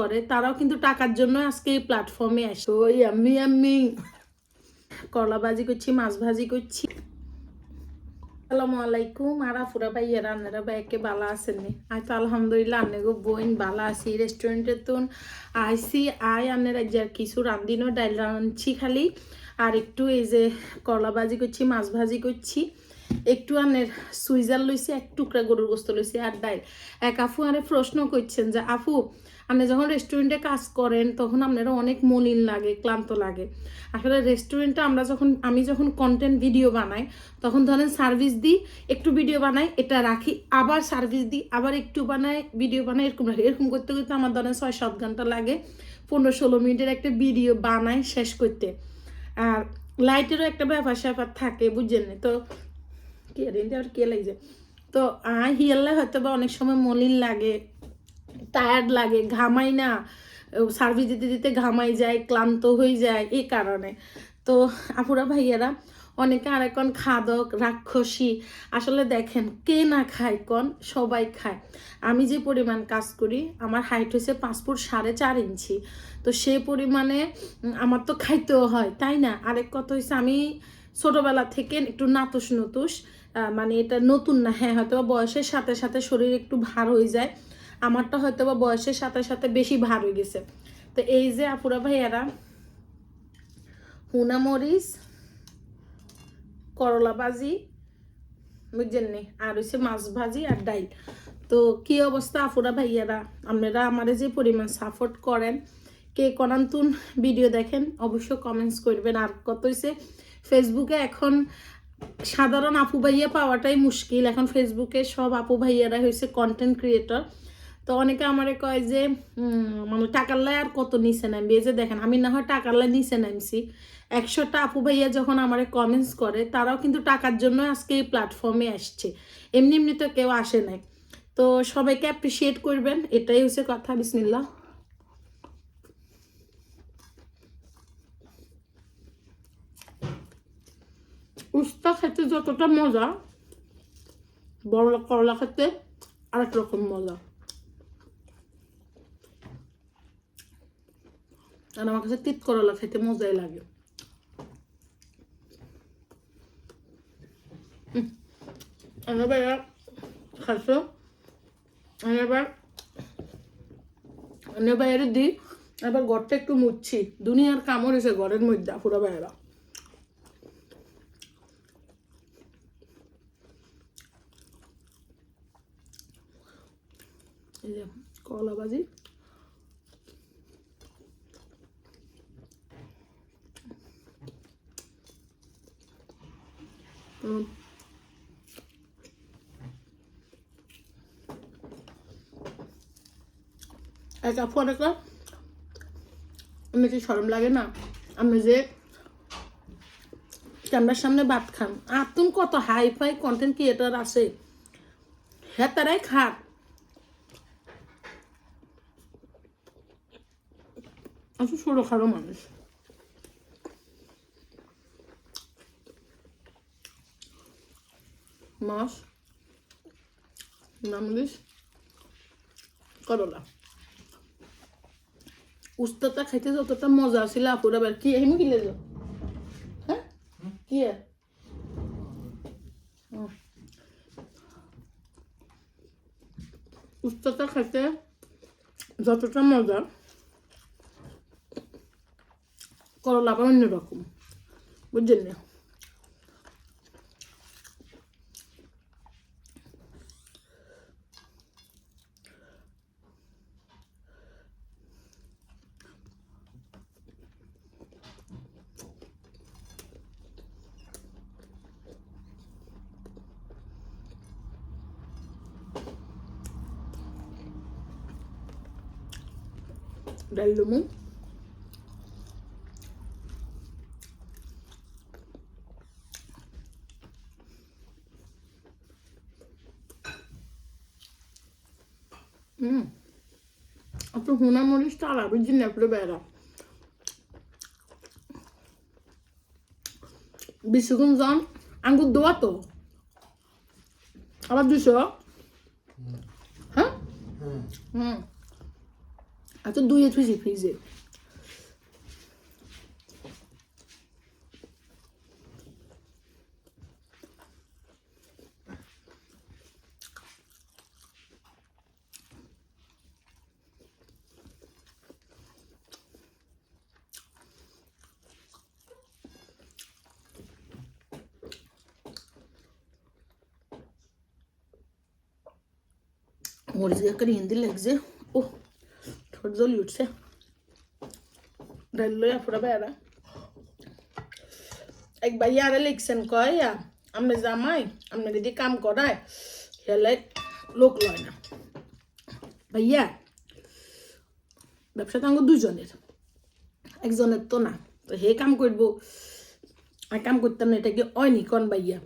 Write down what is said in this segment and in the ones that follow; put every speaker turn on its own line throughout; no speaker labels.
করে, তারাও কিন্তু টাকার জন্য আজকে এই প্ল্যাটফর্মে আসে। ওই আমি আমি। করলা ভাজি করছি, মাছ ভাজি করছি। আসসালামু আলাইকুম। আর আফুরা ভাই এর আন্নারা ভাই একে বালা আছেন আই তো আলহামদুলিল্লাহ আন্নে গো বইন বালা আছি। রেস্টুরেন্টে তুন আইসি আই আন্নের এক আর কিছু রান্দিনও ডাইল রাঁধছি খালি। আর একটু এই যে করলা ভাজি করছি, মাছ ভাজি করছি। একটু আনের সুইজার লইছি, এক টুকরা গরুর গোস্ত লইছি আর ডাইল। এক আফু আরে প্রশ্ন করছেন যে, আফু আপনি যখন রেস্টুরেন্টে কাজ করেন, তখন আপনারা অনেক মলিন লাগে, ক্লান্ত লাগে। আসলে রেস্টুরেন্টে আমরা যখন, আমি যখন কন্টেন্ট ভিডিও বানাই, তখন ধরেন সার্ভিস দিই, একটু ভিডিও বানাই, এটা রাখি, আবার সার্ভিস দিই, আবার একটু বানাই ভিডিও বানাই, এরকম রাখি। এরকম করতে করতে আমার ধরেন ছয় সাত ঘণ্টা লাগে, পনেরো ষোলো মিনিটের একটা ভিডিও বানাই শেষ করতে। আর লাইটেরও একটা ব্যাপার স্যাপার থাকে, বুঝছেন? তো কে রেন্টে আর কে লাগছে? তো হিয়াল্লা হয়তো বা অনেক সময় মলিন লাগে। টায়ার্ড লাগে, ঘামাই না সার্ভিস দিতে দিতে ঘামাই যায়, ক্লান্ত হয়ে যায় এই কারণে। তো আপুরা ভাইয়ারা, অনেকে আরেকন খাদক, রাক্ষসী, আসলে দেখেন কে না খায় কন সবাই খায়। আমি যে পরিমাণ কাজ করি, আমার হাইট হয়েছে ফুট সাড়ে চার ইঞ্চি। তো সে পরিমাণে আমার তো খাইতেও হয়, তাই না? আরেক কথা হয়েছে আমি ছোটোবেলা থেকে একটু নাতুস নতুস মানে এটা নতুন না হ্যাঁ হয়তো বয়সের সাথে সাথে শরীর একটু ভার হয়ে যায়। আমারটা হয়তো বা বয়সের সাথে সাথে বেশি ভার হয়ে গেছে। তো এই যে আপুরা ভাইয়ারা, হুনা মরিচ, করলা ভাজি, বুঝছেন নি? আর হচ্ছে মাছ ভাজি আর ডাইল। তো কি অবস্থা আপুরা ভাইয়ারা? আপনারা আমারে যে পরিমাণ সাপোর্ট করেন, কে কনান্তুন ভিডিও দেখেন অবশ্য কমেন্টস করবেন। আর কত হয়েছে ফেসবুকে এখন সাধারণ আপু ভাইয়া পাওয়াটাই মুশকিল। এখন ফেসবুকে সব আপু ভাইয়ারা হয়েছে কন্টেন্ট ক্রিয়েটর তো অনেকে আমারে কয় যে মানে টাকার লাই আর কত নিচে নামবি? এই যে দেখেন, আমি না হয় টাকার লাই নিচে নামছি। একশোটা আপু ভাইয়া যখন আমারে কমেন্টস করে, তারাও কিন্তু টাকার জন্য আজকে এই প্ল্যাটফর্মে আসছে। এমনি এমনি তো কেউ আসে নাই। তো সবাইকে অ্যাপ্রিসিয়েট করবেন। এটাই হচ্ছে কথা বিসমিল্লা উস্তা খেতে যতটা মজা, বড় করলা খেতে আরেক রকম মজা। আর আমার কাছে তিত করলা খেতে মজাই লাগে। আমি এবার খাসো। আমি এবার আমি এর দিই এবার ঘরটা একটু মুছছি। দুনিয়ার কামড় এসে ঘরের মধ্যে পুরো বাইরা। কলা ভাজি হুম। একা ফোন একা আমি কি সরম লাগে না। আমি যে ক্যামেরার সামনে ভাত খান কত হাই ফাই কন্টেন্ট ক্রিয়েটার আছে ছোটো খাটো মানুষ। মাছ নামলিশ করলা। উস্তাটা খাইতে যতটা মজা ছিল আপুর আবার। কি, আহিম কিলে যাও হ্যাঁ কি। উস্তাটা খাইতে যতটা মজা করলা আবার অন্যরকম। বুঝলেন না? লুমু হুম অত হুনা মরিচটা আর আবির নেপড়ে বেড়া বিশুগুন জন আঙ্গুর দোয়া তো আবার দুশো হ্যাঁ হুম আচ্ছা দুইয়ে থুইছি ফ্রিজে মরিচ দিয়ে করে হিন্দি লাগছে ও ঠোঁট জলি উঠছে ডাল লইয়া ফুরা বেড়া এক ভাইয়া আরে লিখছেন কয় আমি জামাই আপনাকে যদি কাম করায় হেলে লোক লয় না ভাইয়া ব্যবসা তো আমার দুজনের একজনের তো না তো হে কাম করব আর কাম করতাম না এটা কি অয়নি কন ভাইয়া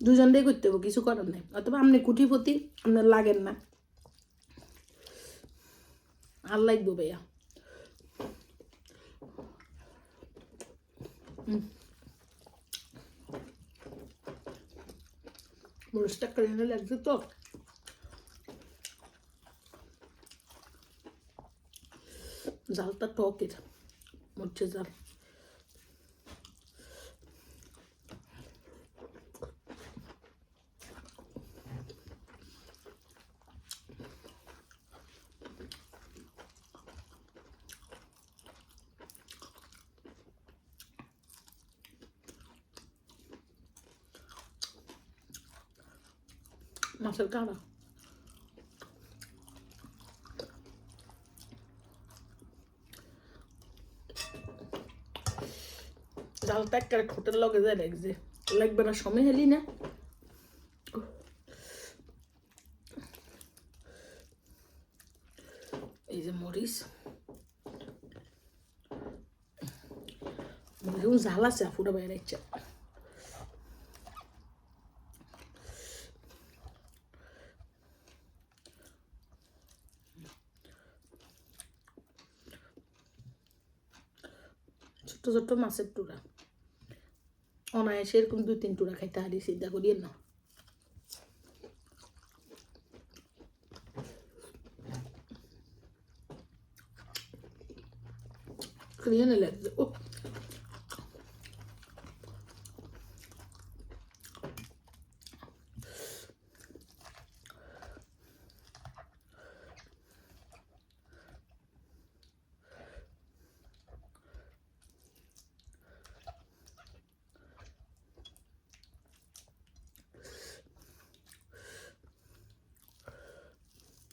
দুজন দিয়ে করতে হবে কিছু করার নেই অথবা আপনি কুটিপতি আপনার লাগেন না আর লাগবো ভাইয়া। মরিচটা কেড়ে লাগছে তো। জালটা টকের মরছে জাল। মাছের কাঁড়া জালটা একেবারে ঠোঁটের লগে যায় লাগছে লাগবে না সময় হেলি না এই যে মরিচ মরিচ ঝাল আছে ফুটা বাইরে ইচ্ছা ছোট্ট মাছের টুরা অনায়াসে এরকম দুই, তিন টুরা খাইতে হারি, চিন্তা করিয়ে না। ক্রিয়ে লাগছে ও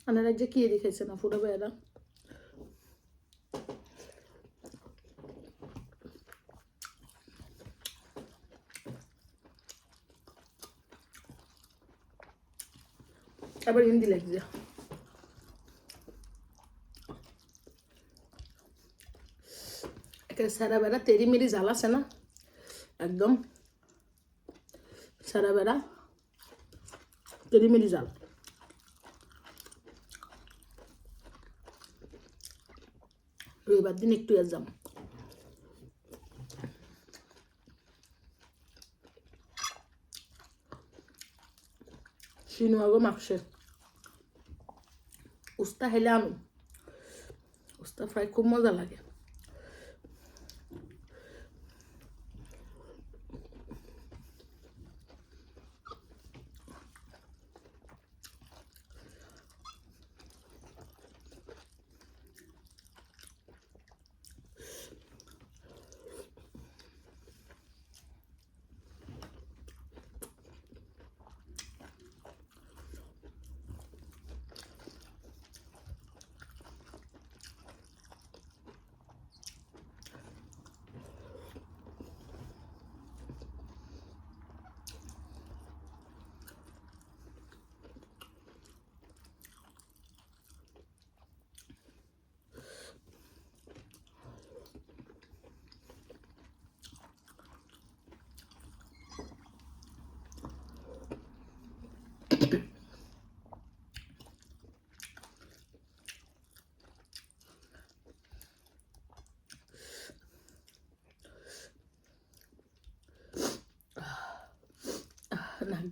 আপনারা যে কি দেখেছে না ফুটা বেড়া আবার হিন্দি লাগছে। সারা বেড়া তেরি মেরি জাল আছে না? একদম। সারা বেড়া তেরি মেরি জাল রবিবার দিন একটু এক্সাম। সিনুয়াগো মাকসে উস্তা হেলে আনো। উস্তা ফ্রাই খুব মজা লাগে।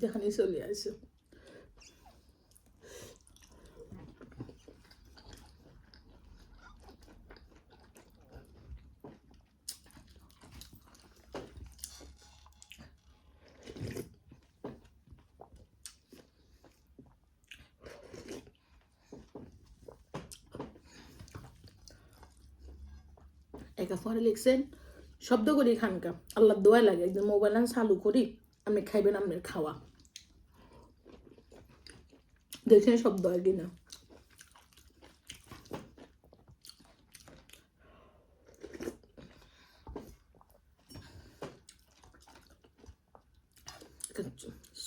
যেখানে চলে আসে। একা ফরে লিখছেন, শব্দ করি খানকা, আল্লাহ দোয়া লাগে একদম মোবাইল চালু করি। আপনি খাইবেন আপনার খাওয়া। দেখছেন শব্দ হয় কিনা।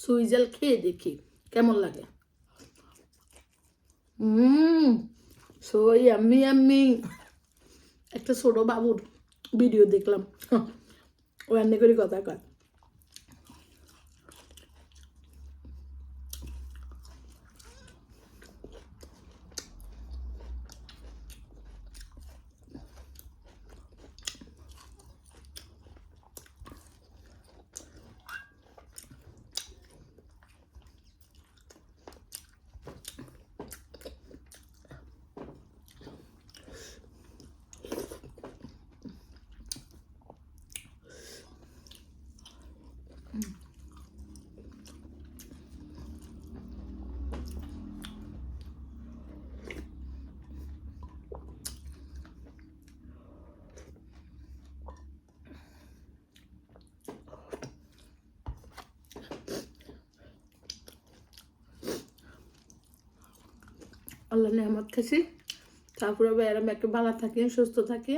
সুইজাল খেয়ে দেখি, কেমন লাগে? আমি আমি। একটা ছোট বাবুর ভিডিও দেখলাম। ও এমনি করে কথা কয়। আল্লাহ নেহমত খাসি তারপরে এরকম একটা ভালো থাকি সুস্থ থাকি